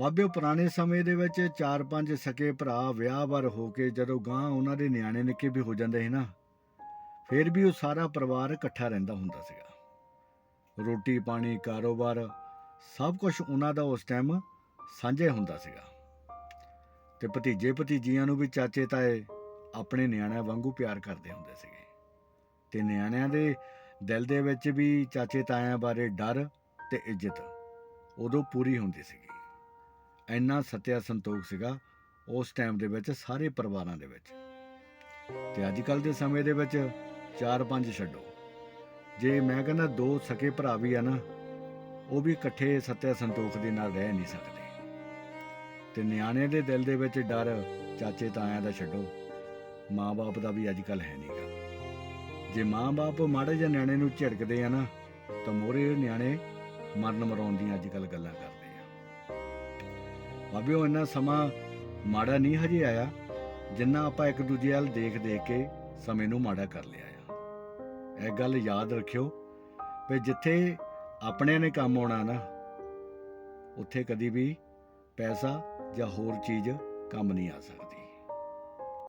ਬਾਬਿਓ, ਪੁਰਾਣੇ ਸਮੇਂ ਦੇ ਵਿੱਚ ਚਾਰ ਪੰਜ ਸਕੇ ਭਰਾ ਵਿਆਹ-ਵਰ ਹੋ ਕੇ ਜਦੋਂ ਗਾਂ ਉਹਨਾਂ ਦੇ ਨਿਆਣੇ ਨਿੱਕੇ ਵੀ ਹੋ ਜਾਂਦੇ ਸੀ ਨਾ, ਫਿਰ ਵੀ ਉਹ ਸਾਰਾ ਪਰਿਵਾਰ ਇਕੱਠਾ ਰਹਿੰਦਾ ਹੁੰਦਾ ਸੀਗਾ। ਰੋਟੀ ਪਾਣੀ ਕਾਰੋਬਾਰ, ਸਭ ਕੁਝ ਉਹਨਾਂ ਦਾ ਉਸ ਟਾਈਮ ਸਾਂਝਾ ਹੁੰਦਾ ਸੀਗਾ। ਤੇ ਭਤੀਜੇ ਭਤੀਜੀਆਂ ਨੂੰ ਵੀ ਚਾਚੇ ਤਾਏ ਆਪਣੇ ਨਿਆਣਿਆਂ ਵਾਂਗੂ ਪਿਆਰ ਕਰਦੇ ਹੁੰਦੇ ਸੀਗੇ। ਤੇ ਨਿਆਣਿਆਂ ਦੇ ਦਿਲ ਦੇ ਵਿੱਚ ਵੀ ਚਾਚੇ ਤਾਇਆਂ ਬਾਰੇ ਡਰ ਤੇ ਇੱਜ਼ਤ ਉਦੋਂ ਪੂਰੀ ਹੁੰਦੀ ਸੀਗੀ। ਇੰਨਾ ਸਤਿਆ ਸੰਤੋਖ ਸੀਗਾ ਉਸ ਟਾਈਮ ਦੇ ਵਿੱਚ, ਸਾਰੇ ਪਰਿਵਾਰਾਂ ਦੇ ਵਿੱਚ। ਤੇ ਅੱਜ ਕੱਲ ਦੇ ਸਮੇਂ ਦੇ ਵਿੱਚ ਚਾਰ ਪੰਜ ਛੱਡੋ। ਜੇ ਮੈਂ ਕਹਿੰਦਾ ਦੋ ਸਕੇ ਭਰਾ ਵੀ ਆ ਨਾ, ਉਹ ਵੀ ਇਕੱਠੇ ਸਤਿਆ ਸੰਤੋਖ ਦੇ ਨਾਲ ਰਹਿ ਨਹੀਂ ਸਕਦੇ। ਤੇ ਨਿਆਣੇ ਦੇ ਦਿਲ ਦੇ ਵਿੱਚ ਡਰ ਚਾਚੇ ਤਾਇਆਂ ਦਾ ਛੱਡੋ, ਮਾਂ-ਬਾਪ ਦਾ ਵੀ ਅੱਜ ਕੱਲ ਹੈ ਨਹੀਂਗਾ। ਜੇ ਮਾਂ-ਬਾਪ ਮਾੜੇ ਜਿਹੇ ਨਿਆਣੇ ਨੂੰ ਝਿੜਕਦੇ ਆ ਨਾ, ਤਾਂ ਮੋਰੇ ਨਿਆਣੇ ਮਰਨ ਮਰਾਉਣ ਦੀਆਂ ਅੱਜ ਕੱਲ ਗੱਲਾਂ ਕਰਦੇ। ਬਾਬੇ ਉਹ ਇੰਨਾ ਸਮਾਂ ਮਾੜਾ ਨਹੀਂ ਹਜੇ ਆਇਆ, ਜਿੰਨਾ ਆਪਾਂ ਇੱਕ ਦੂਜੇ ਵੱਲ ਦੇਖ ਦੇਖ ਕੇ ਸਮੇਂ ਨੂੰ ਮਾੜਾ ਕਰ ਲਿਆ ਆ। ਇਹ ਗੱਲ ਯਾਦ ਰੱਖਿਓ ਵੀ ਜਿੱਥੇ ਆਪਣੇ ਨੇ ਕੰਮ ਆਉਣਾ ਨਾ, ਉੱਥੇ ਕਦੀ ਵੀ ਪੈਸਾ ਜਾਂ ਹੋਰ ਚੀਜ਼ ਕੰਮ ਨਹੀਂ ਆ ਸਕਦੀ।